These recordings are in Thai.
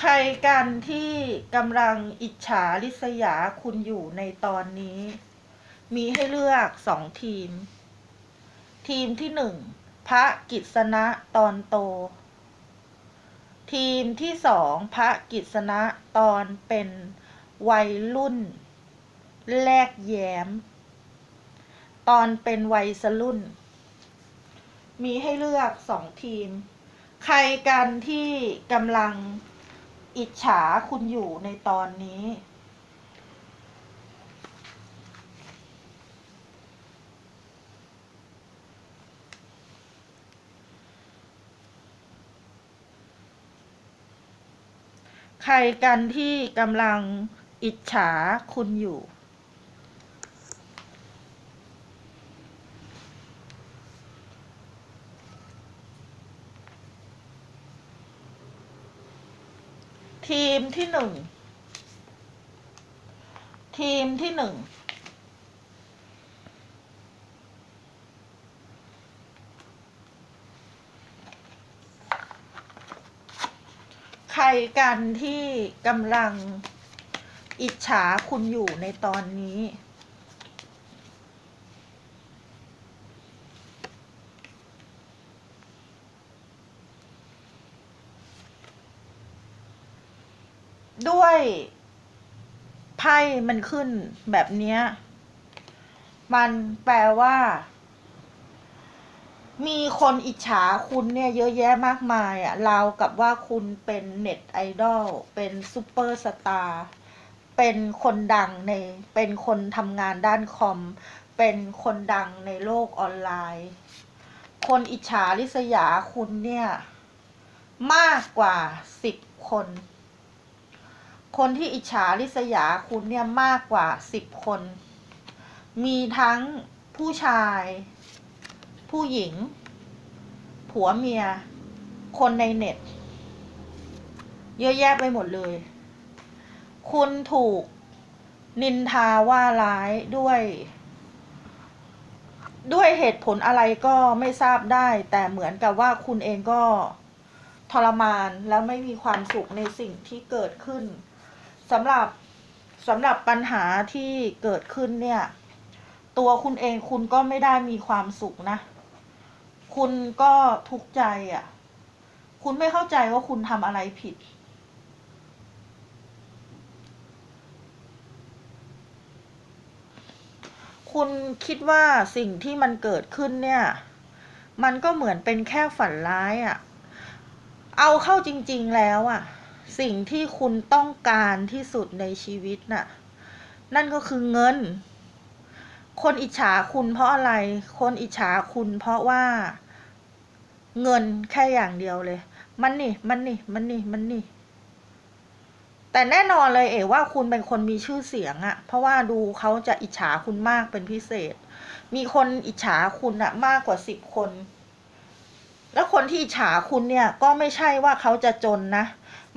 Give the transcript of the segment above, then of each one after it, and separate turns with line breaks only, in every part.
ใครกันที่กำลังอิจฉาริษยาคุณอยู่ในตอนนี้ มีให้เลือกสองทีม ทีมที่หนึ่งพระกิษณะตอนโต ทีมที่สองพระกิษณะตอนเป็นวัยรุ่น แลกแย้ม ตอนเป็นวัยสรุ่น มีให้เลือกสองทีม ใครกันที่กำลัง อิจฉาคุณอยู่ในตอนนี้ ใครกันที่กำลังอิจฉาคุณอยู่ ทีมที่หนึ่ง ทีมที่หนึ่ง ใครกันที่กำลังอิจฉาคุณอยู่ในตอนนี้ ด้วย ไพ่มันขึ้นแบบเนี้ย มันแปลว่า มีคนอิจฉาคุณเนี่ยเยอะแยะมากมายอะราวกับว่าคุณเป็นเน็ตไอดอล เป็นซูเปอร์สตาร์ เป็นคนดังใน เป็นคนทำงานด้านคอม เป็นคนดังในโลกออนไลน์ คนอิจฉาริษยาคุณเนี่ย มากกว่าสิบคน คนที่อิจฉาริษยาคุณเนี่ยมากกว่าสิบคน มีทั้งผู้ชาย ผู้หญิง ผัวเมีย คนในเน็ต เยอะแยะไปหมดเลย คุณถูกนินทาว่าร้ายด้วย ด้วยเหตุผลอะไรก็ไม่ทราบได้ แต่เหมือนกับว่าคุณเองก็ทรมานแล้วไม่มีความสุขในสิ่งที่เกิดขึ้น สำหรับสำหรับปัญหาที่เกิดขึ้นเนี่ย ตัวคุณเองคุณก็ไม่ได้มีความสุขนะ คุณก็ทุกข์ใจอะ คุณไม่เข้าใจว่าคุณทำอะไรผิด คุณคิดว่าสิ่งที่มันเกิดขึ้นเนี่ย มันก็เหมือนเป็นแค่ฝันร้ายอะ เอาเข้าจริง ๆ แล้วอะ สิ่งที่คุณต้องการที่สุดในชีวิตน่ะ นั่นก็คือเงิน คนอิจฉาคุณเพราะอะไร คนอิจฉาคุณเพราะว่า เงินแค่อย่างเดียวเลย มันนี่ มันนี่ มันนี่ มันนี่ แต่แน่นอนเลยเอ๋ว่าคุณเป็นคนมีชื่อเสียงอะเพราะว่าดูเขาจะอิจฉาคุณมากเป็นพิเศษ มีคนอิจฉาคุณอะมากกว่าสิบคน แล้วคนที่อิจฉาคุณเนี่ย ก็ไม่ใช่ว่าเขาจะจนนะ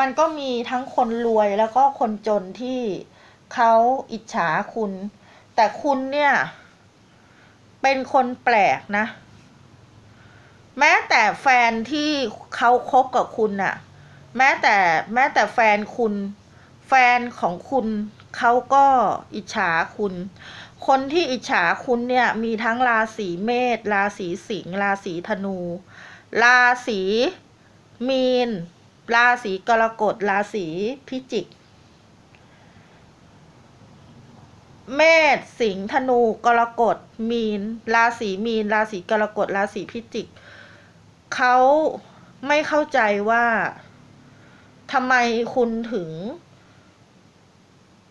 มันก็มีทั้งคนรวยแล้วก็คนจนที่เขาอิจฉาคุณ แต่คุณเนี่ย เป็นคนแปลกนะ แม้แต่แฟนที่เขาคบกับคุณน่ะ แม้แต่แม้แต่แฟนคุณ แฟนของคุณเขาก็อิจฉาคุณ คนที่อิจฉาคุณเนี่ยมีทั้งราศีเมษราศีสิงห์ราศีธนู ราศีมีน ราศีกรกฎราศีพิจิก เมษสิงห์ธนูกรกฎมีน ราศีมีน ราศีกรกฎราศีพิจิกเขาไม่เข้าใจว่าทำไมคุณถึง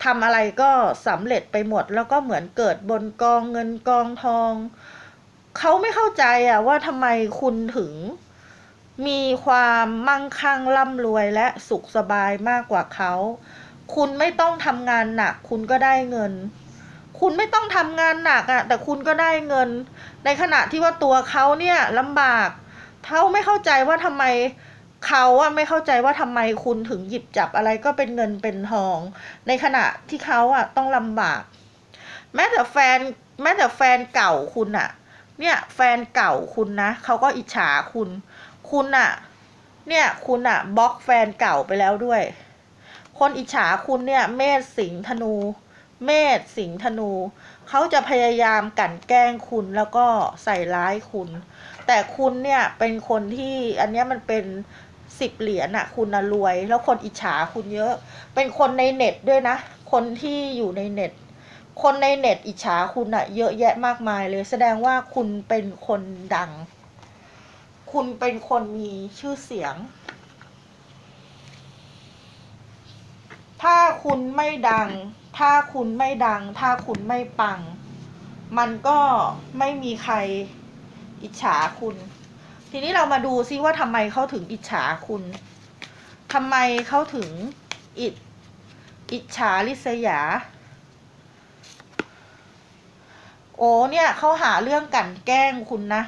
ทำอะไรก็สำเร็จไปหมด แล้วก็เหมือนเกิดบนกองเงินกองทอง เขาไม่เข้าใจอะว่าทำไมคุณถึง มีความมั่งคั่งร่ำรวยและสุขสบายมากกว่าเขา คุณไม่ต้องทำงานหนัก คุณก็ได้เงิน คุณไม่ต้องทำงานหนักอะแต่คุณก็ได้เงิน ในขณะที่ว่าตัวเขาเนี่ยลำบากเขาไม่เข้าใจว่าทำไมเขาอะไม่เข้าใจว่าทำไมคุณถึงหยิบจับอะไรก็เป็นเงินเป็นทอง ในขณะที่เขาอะต้องลำบาก แม้แต่แฟนแม้แต่แฟนเก่าคุณอะเนี่ยแฟนเก่าคุณนะเขาก็อิจฉาคุณ คุณอะเนี่ย คุณอะบล็อกแฟนเก่าไปแล้วด้วย คนอิจฉาคุณเนี่ย เมษสิงห์ธนู เมษสิงห์ธนู เขาจะพยายามกลั่นแกล้งคุณแล้วก็ใส่ร้ายคุณ แต่คุณเนี่ยเป็นคนที่อันนี้มันเป็นสิบเหรียญอะคุณนะรวย แล้วคนอิจฉาคุณเยอะ เป็นคนในเน็ตด้วยนะ คนที่อยู่ในเน็ต คนในเน็ตอิจฉาคุณอะเยอะแยะมากมายเลย แสดงว่าคุณเป็นคนดัง คุณเป็นคนมีชื่อเสียง ถ้าคุณไม่ดัง ถ้าคุณไม่ดัง ถ้าคุณไม่ปัง มันก็ไม่มีใครอิจฉาคุณ ทีนี้เรามาดูซิว่าทำไมเขาถึงอิจฉาคุณทำไมเขาถึงอิจอิจฉาริษยา โอ้เนี่ยเขาหาเรื่องกันแกล้งคุณนะ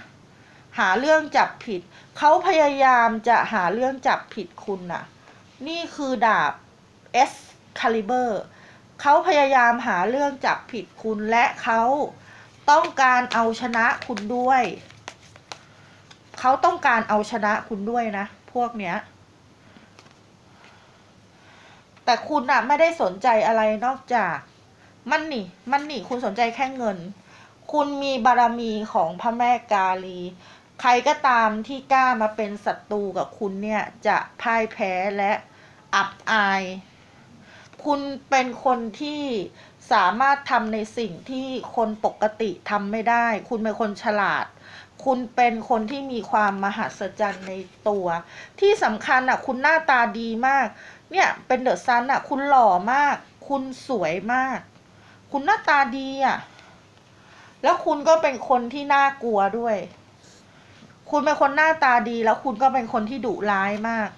หาเรื่องจับผิด เขาพยายามจะหาเรื่องจับผิดคุณน่ะ นี่คือดาบ S Caliber เขาพยายามหาเรื่องจับผิดคุณและเขาต้องการเอาชนะคุณด้วย เขาต้องการเอาชนะคุณด้วยนะ พวกเนี้ย แต่คุณอะไม่ได้สนใจอะไรนอกจาก มันนี่ มันนี่คุณสนใจแค่เงิน คุณมีบารมีของพระแม่กาลี ใครก็ตามที่กล้ามาเป็นศัตรูกับคุณเนี่ยจะพ่ายแพ้และอับอาย คุณเป็นคนที่สามารถทำในสิ่งที่คนปกติทำไม่ได้ คุณเป็นคนฉลาด คุณเป็นคนที่มีความมหัศจรรย์ในตัว ที่สำคัญอะ คุณหน้าตาดีมาก เนี่ยเป็นเดอะซันอะ คุณหล่อมาก คุณสวยมาก คุณหน้าตาดีอะ แล้วคุณก็เป็นคนที่น่ากลัวด้วย คุณเป็นคนหน้าตาดีแล้วคุณก็เป็นคนที่ดุร้ายมาก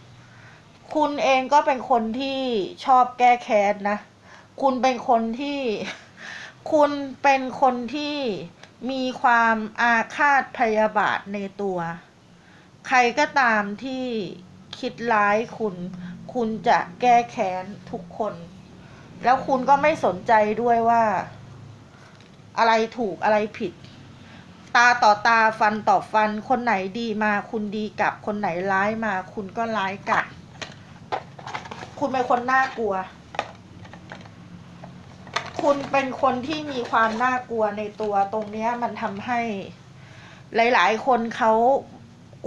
คุณเองก็เป็นคนที่ชอบแก้แค้นนะ คุณเป็นคนที่ คุณเป็นคนที่มีความอาฆาตพยาบาทในตัว ใครก็ตามที่คิดร้ายคุณ คุณจะแก้แค้นทุกคน แล้วคุณก็ไม่สนใจด้วยว่า อะไรถูกอะไรผิด ตาต่อตาฟันต่อฟัน คนไหนดีมาคุณดีกลับ คนไหนร้ายมา คุณก็ร้ายกลับ คุณเป็นคนน่ากลัว คุณเป็นคนที่มีความน่ากลัวในตัวตรงเนี้ยมันทำให้ หลาย ๆ คนเขา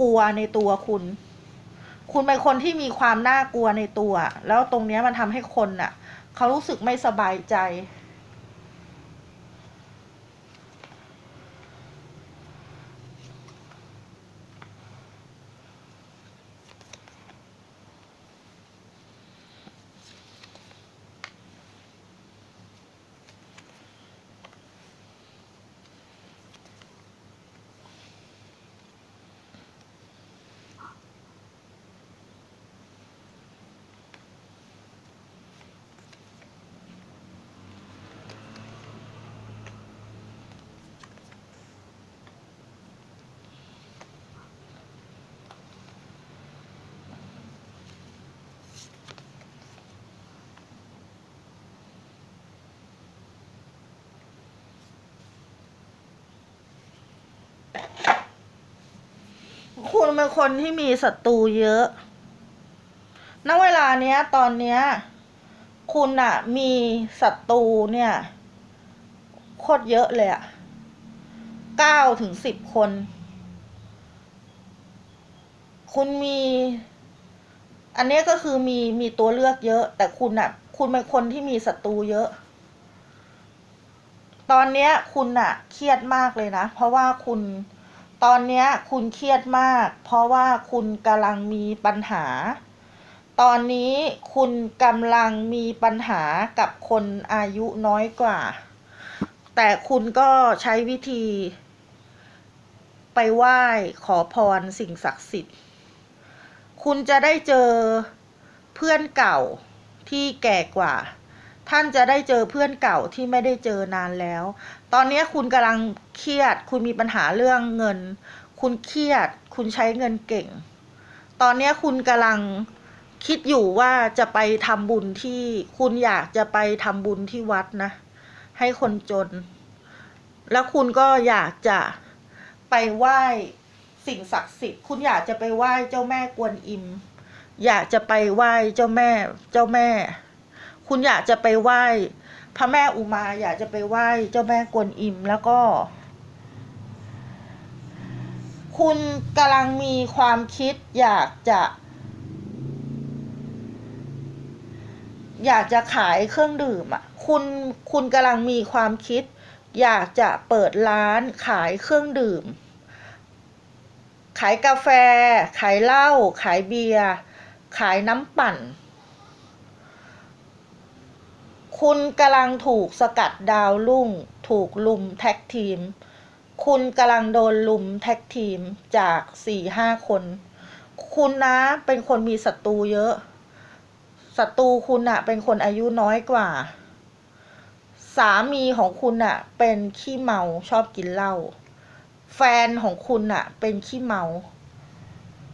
กลัวในตัวคุณ คุณเป็นคนที่มีความน่ากลัวในตัว แล้วตรงเนี้ยมันทำให้คนน่ะเขารู้สึกไม่สบายใจ คุณเป็นคนที่มีศัตรูเยอะ ณ เวลาเนี้ย ตอนเนี้ย คุณอะมีศัตรูเนี่ย โคตรเยอะเลยอะเก้าถึงสิบคน คุณมี อันนี้ก็คือมีมีตัวเลือกเยอะ แต่คุณอะคุณเป็นคนที่มีศัตรูเยอะ ตอนเนี้ย คุณอะเครียดมากเลยนะ เพราะว่าคุณ ตอนนี้คุณเครียดมาก เพราะว่าคุณกำลังมีปัญหา ตอนนี้คุณกำลังมีปัญหากับคนอายุน้อยกว่า แต่คุณก็ใช้วิธี ไปไหว้ขอพรสิ่งศักดิ์สิทธิ์ คุณจะได้เจอเพื่อนเก่าที่แก่กว่า ท่านจะได้เจอเพื่อนเก่าที่ไม่ได้เจอนานแล้ว ตอนนี้คุณกำลังเครียด คุณมีปัญหาเรื่องเงิน คุณเครียด คุณใช้เงินเก่ง ตอนนี้คุณกำลังคิดอยู่ว่าจะไปทำบุญที่คุณอยากจะไปทำบุญที่วัดนะ ให้คนจน แล้วคุณก็อยากจะไปไหว้สิ่งศักดิ์สิทธิ์ คุณอยากจะไปไหว้เจ้าแม่กวนอิม อยากจะไปไหว้เจ้าแม่ เจ้าแม่ คุณอยากจะไปไหว้ พระแม่อุมาอยากจะไปไหว้เจ้าแม่กวนอิมแล้วก็ คุณกำลังมีความคิดอยากจะ อยากจะขายเครื่องดื่มอะคุณคุณกำลังมีความคิด อยากจะเปิดร้านขายเครื่องดื่ม ขายกาแฟ ขายเหล้าขายเบียร์ขายน้ำปั่น คุณกำลังถูกสกัดดาวรุ่ง ถูกลุมแท็กทีม คุณกำลังโดนลุมแท็กทีมจากสี่ห้าคน คุณนะเป็นคนมีศัตรูเยอะ ศัตรูคุณอะเป็นคนอายุน้อยกว่า สามีของคุณอะเป็นขี้เมาชอบกินเหล้า แฟนของคุณอะเป็นขี้เมา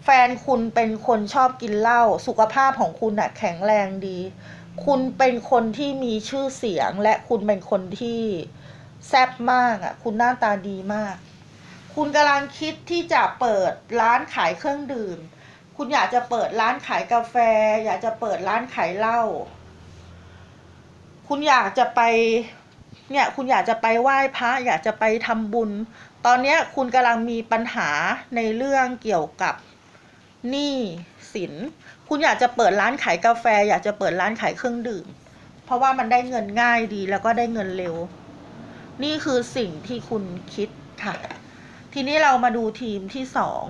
แฟนคุณเป็นคนชอบกินเหล้า สุขภาพของคุณอะแข็งแรงดี คุณเป็นคนที่มีชื่อเสียงและคุณเป็นคนที่แซ่บมากอะ คุณหน้าตาดีมาก คุณกำลังคิดที่จะเปิดร้านขายเครื่องดื่ม คุณอยากจะเปิดร้านขายกาแฟ อยากจะเปิดร้านขายเหล้า คุณอยากจะไป เนี่ย คุณอยากจะไปไหว้พระ อยากจะไปทำบุญ ตอนนี้คุณกำลังมีปัญหาในเรื่องเกี่ยวกับ หนี้สิน คุณอยากจะเปิดร้านขายกาแฟ อยากจะเปิดร้านขายเครื่องดื่ม เพราะว่ามันได้เงินง่ายดีแล้วก็ได้เงินเร็ว นี่คือสิ่งที่คุณคิดค่ะ ทีนี้เรามาดูทีมที่สอง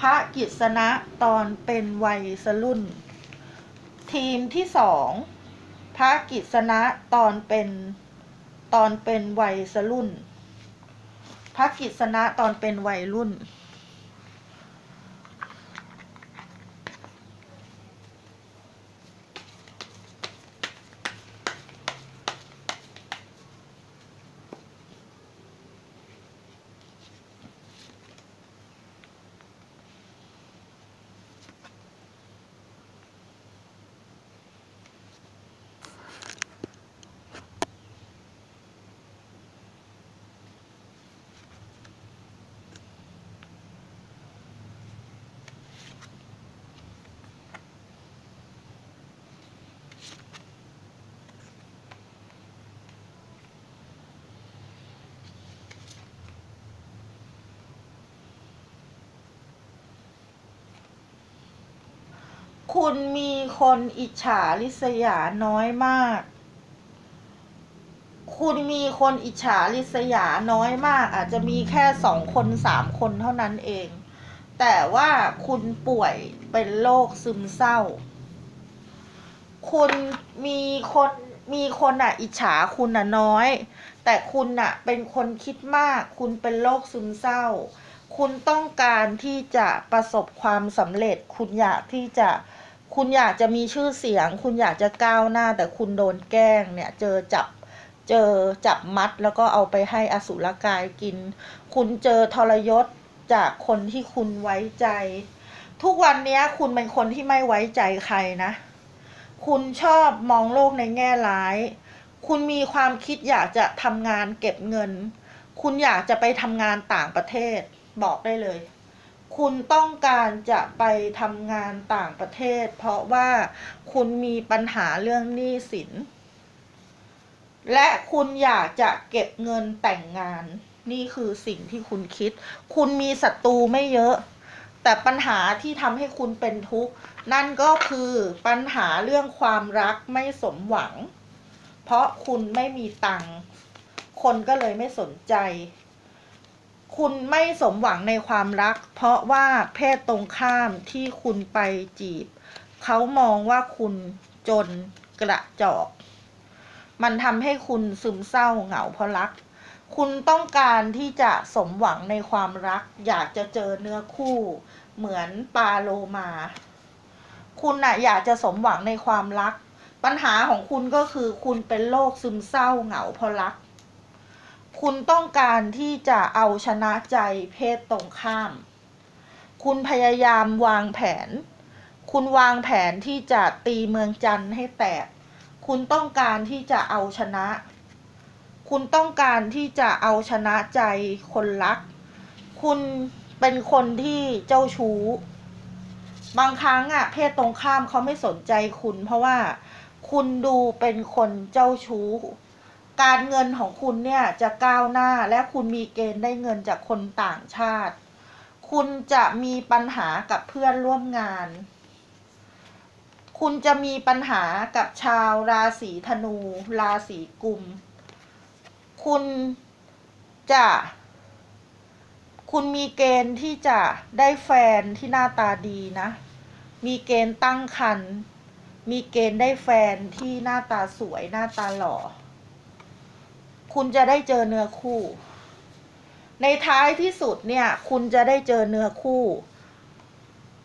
พระกิษณะตอนเป็นวัยสรุ่น ทีมที่สองพระกิษณะตอนเป็นตอนเป็นวัยสรุ่นพระกิษณะตอนเป็นวัยรุ่น คุณมีคนอิจฉาริษยาน้อยมาก คุณมีคนอิจฉาริษยาน้อยมาก อาจจะมีแค่สองคนสามคนเท่านั้นเอง แต่ว่าคุณป่วยเป็นโรคซึมเศร้า คุณมีคนมีคนอะ อิจฉาคุณอะน้อย แต่คุณอะ เป็นคนคิดมาก คุณเป็นโรคซึมเศร้า คุณต้องการที่จะประสบความสำเร็จ คุณอยากที่จะ คุณอยากจะมีชื่อเสียง คุณอยากจะก้าวหน้า แต่คุณโดนแกล้งเนี่ยเจอจับเจอจับมัดแล้วก็เอาไปให้อสุรกายกิน คุณเจอทรยศจากคนที่คุณไว้ใจ ทุกวันนี้คุณเป็นคนที่ไม่ไว้ใจใครนะ คุณชอบมองโลกในแง่ร้าย คุณมีความคิดอยากจะทำงานเก็บเงิน คุณอยากจะไปทำงานต่างประเทศบอกได้เลย คุณต้องการจะไปทำงานต่างประเทศ เพราะว่าคุณมีปัญหาเรื่องหนี้สิน และคุณอยากจะเก็บเงินแต่งงาน นี่คือสิ่งที่คุณคิด คุณมีศัตรูไม่เยอะ แต่ปัญหาที่ทำให้คุณเป็นทุกข์ นั่นก็คือปัญหาเรื่องความรักไม่สมหวัง เพราะคุณไม่มีตังค์คนก็เลยไม่สนใจ คุณไม่สมหวังในความรัก เพราะว่าเพศตรงข้ามที่คุณไปจีบ เขามองว่าคุณจนกระจอก มันทำให้คุณซึมเศร้าเหงาเพราะรัก คุณต้องการที่จะสมหวังในความรัก อยากจะเจอเนื้อคู่ เหมือนปลาโลมา คุณน่ะอยากจะสมหวังในความรัก ปัญหาของคุณก็คือคุณเป็นโรคซึมเศร้าเหงาเพราะรัก คุณต้องการที่จะเอาชนะใจเพศตรงข้าม คุณพยายามวางแผน คุณวางแผนที่จะตีเมืองจันทร์ให้แตก คุณต้องการที่จะเอาชนะ คุณต้องการที่จะเอาชนะใจคนรัก คุณเป็นคนที่เจ้าชู้ บางครั้งอะเพศตรงข้ามเขาไม่สนใจคุณ เพราะว่าคุณดูเป็นคนเจ้าชู้ การเงินของคุณเนี่ยจะก้าวหน้าและคุณมีเกณฑ์ได้เงินจากคนต่างชาติ คุณจะมีปัญหากับเพื่อนร่วมงาน คุณจะมีปัญหากับชาวราศีธนู ราศีกุม คุณจะคุณมีเกณฑ์ที่จะได้แฟนที่หน้าตาดีนะ มีเกณฑ์ตั้งครรภ์ มีเกณฑ์ได้แฟนที่หน้าตาสวยหน้าตาหล่อ คุณจะได้เจอเนื้อคู่ ในท้ายที่สุดเนี่ย คุณจะได้เจอเนื้อคู่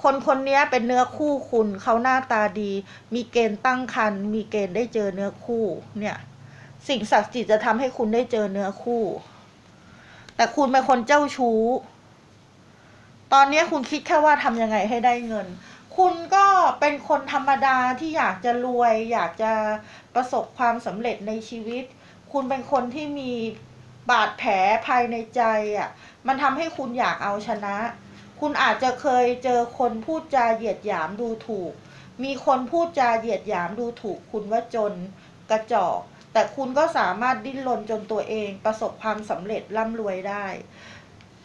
คนคนนี้เป็นเนื้อคู่คุณเขาหน้าตาดี มีเกณฑ์ตั้งครรภ์มีเกณฑ์ได้เจอเนื้อคู่เนี่ยสิ่งศักดิ์สิทธิ์จะทำให้คุณได้เจอเนื้อคู่ แต่คุณเป็นคนเจ้าชู้ ตอนนี้คุณคิดแค่ว่าทำยังไงให้ได้เงิน คุณก็เป็นคนธรรมดาที่อยากจะรวย อยากจะประสบความสำเร็จในชีวิต คุณเป็นคนที่มีบาดแผลภายในใจอะ มันทำให้คุณอยากเอาชนะ คุณอาจจะเคยเจอคนพูดจาเหยียดหยามดูถูก มีคนพูดจาเหยียดหยามดูถูก คุณว่าจนกระจอกแต่คุณก็สามารถดิ้นรนจนตัวเองประสบความสำเร็จร่ำรวยได้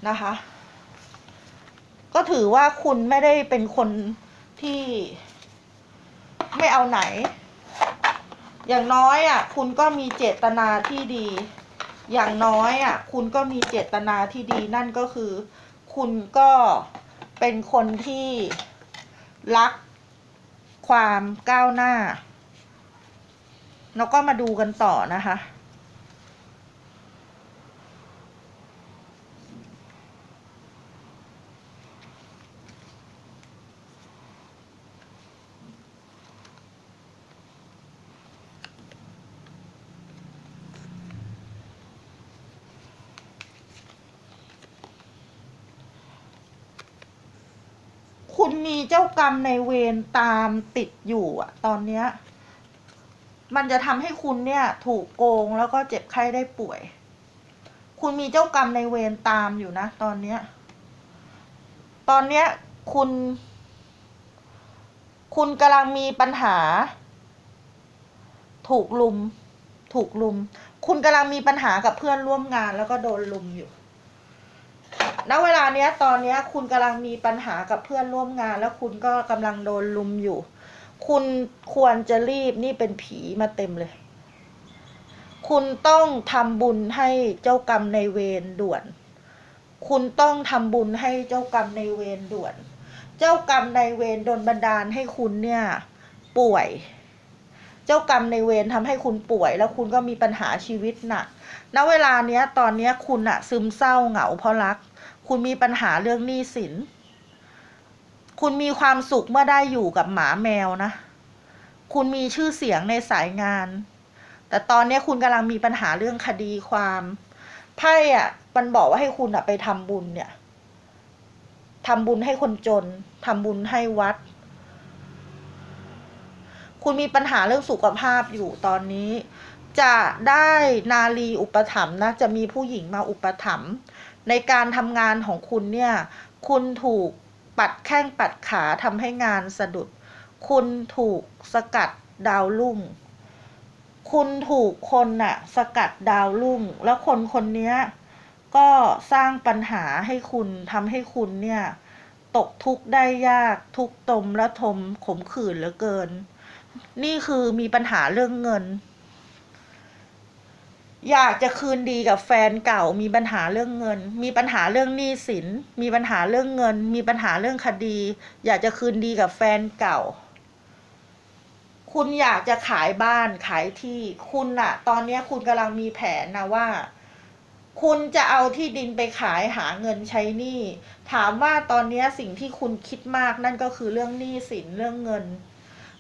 นะคะ ก็ถือว่าคุณไม่ได้เป็นคนที่ไม่เอาไหน อย่างน้อยอะ คุณก็มีเจตนาที่ดี อย่างน้อยอะ คุณก็มีเจตนาที่ดีนั่นก็คือ คุณก็เป็นคนที่รักความก้าวหน้า แล้วก็มาดูกันต่อนะคะ คุณมีเจ้ากรรมในเวรตามติดอยู่อะตอนเนี้ย มันจะทำให้คุณเนี่ย ถูกโกงแล้วก็เจ็บไข้ได้ป่วย คุณมีเจ้ากรรมในเวรตามอยู่นะตอนเนี้ย ตอนเนี้ยคุณ คุณกำลังมีปัญหา ถูกลุม ถูกลุม คุณกำลังมีปัญหากับเพื่อนร่วมงานแล้วก็โดนลุมอยู่ ณเวลาเนี้ยตอนเนี้ยคุณกำลังมีปัญหากับเพื่อนร่วมงาน แล้วคุณก็กำลังโดนลุมอยู่ คุณควรจะรีบนี่เป็นผีมาเต็มเลย คุณต้องทำบุญให้เจ้ากรรมในเวรด่วน คุณต้องทำบุญให้เจ้ากรรมในเวรด่วน เจ้ากรรมในเวรโดนบันดาลให้คุณเนี่ยป่วยเจ้ากรรมในเวรทำให้คุณป่วย แล้วคุณก็มีปัญหาชีวิตหนัก ณ เวลาเนี้ยตอนเนี้ยคุณอะซึมเศร้าเหงาเพราะรัก คุณมีปัญหาเรื่องหนี้สิน คุณมีความสุขเมื่อได้อยู่กับหมาแมวนะ คุณมีชื่อเสียงในสายงาน แต่ตอนนี้คุณกำลังมีปัญหาเรื่องคดีความไพ่อะมันบอกว่าให้คุณอะไปทำบุญเนี่ยทำบุญให้คนจนทำบุญให้วัด คุณมีปัญหาเรื่องสุขภาพอยู่ตอนนี้ จะได้นาลีอุปถัมภ์นะ จะมีผู้หญิงมาอุปถัมภ์ ในการทำงานของคุณเนี่ย คุณถูกปัดแข้งปัดขาทำให้งานสะดุด คุณถูกสกัดดาวรุ่ง คุณถูกคนน่ะสกัดดาวรุ่ง แล้วคนคนนี้ก็สร้างปัญหาให้คุณทำให้คุณเนี่ย ตกทุกข์ได้ยากทุกตมและทมขมขื่นเหลือเกิน นี่คือมีปัญหาเรื่องเงิน อยากจะคืนดีกับแฟนเก่ามีปัญหาเรื่องเงิน มีปัญหาเรื่องหนี้สิน มีปัญหาเรื่องเงิน มีปัญหาเรื่องคดี อยากจะคืนดีกับแฟนเก่า คุณอยากจะขายบ้านขายที่คุณอะตอนนี้คุณกำลังมีแผนนะว่า คุณจะเอาที่ดินไปขายหาเงินใช้หนี้ถามว่าตอนนี้สิ่งที่คุณคิดมากนั่นก็คือเรื่องหนี้สินเรื่องเงิน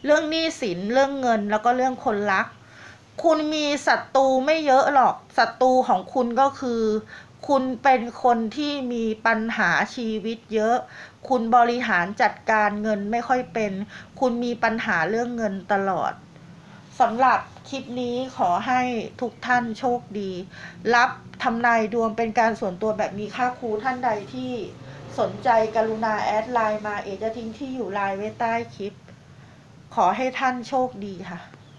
เรื่องหนี้สินเรื่องเงินแล้วก็เรื่องคนรัก คุณมีศัตรูไม่เยอะหรอกศัตรูของคุณก็คือ คุณเป็นคนที่มีปัญหาชีวิตเยอะ คุณบริหารจัดการเงินไม่ค่อยเป็น คุณมีปัญหาเรื่องเงินตลอดสำหรับคลิปนี้ขอให้ทุกท่านโชคดี รับทำนายดวงเป็นการส่วนตัวแบบมีค่าครูท่านใดที่สนใจกรุณาแอดไลน์มาเอจะทิ้งที่อยู่ไลน์ไว้ใต้คลิป ขอให้ท่านโชคดีค่ะ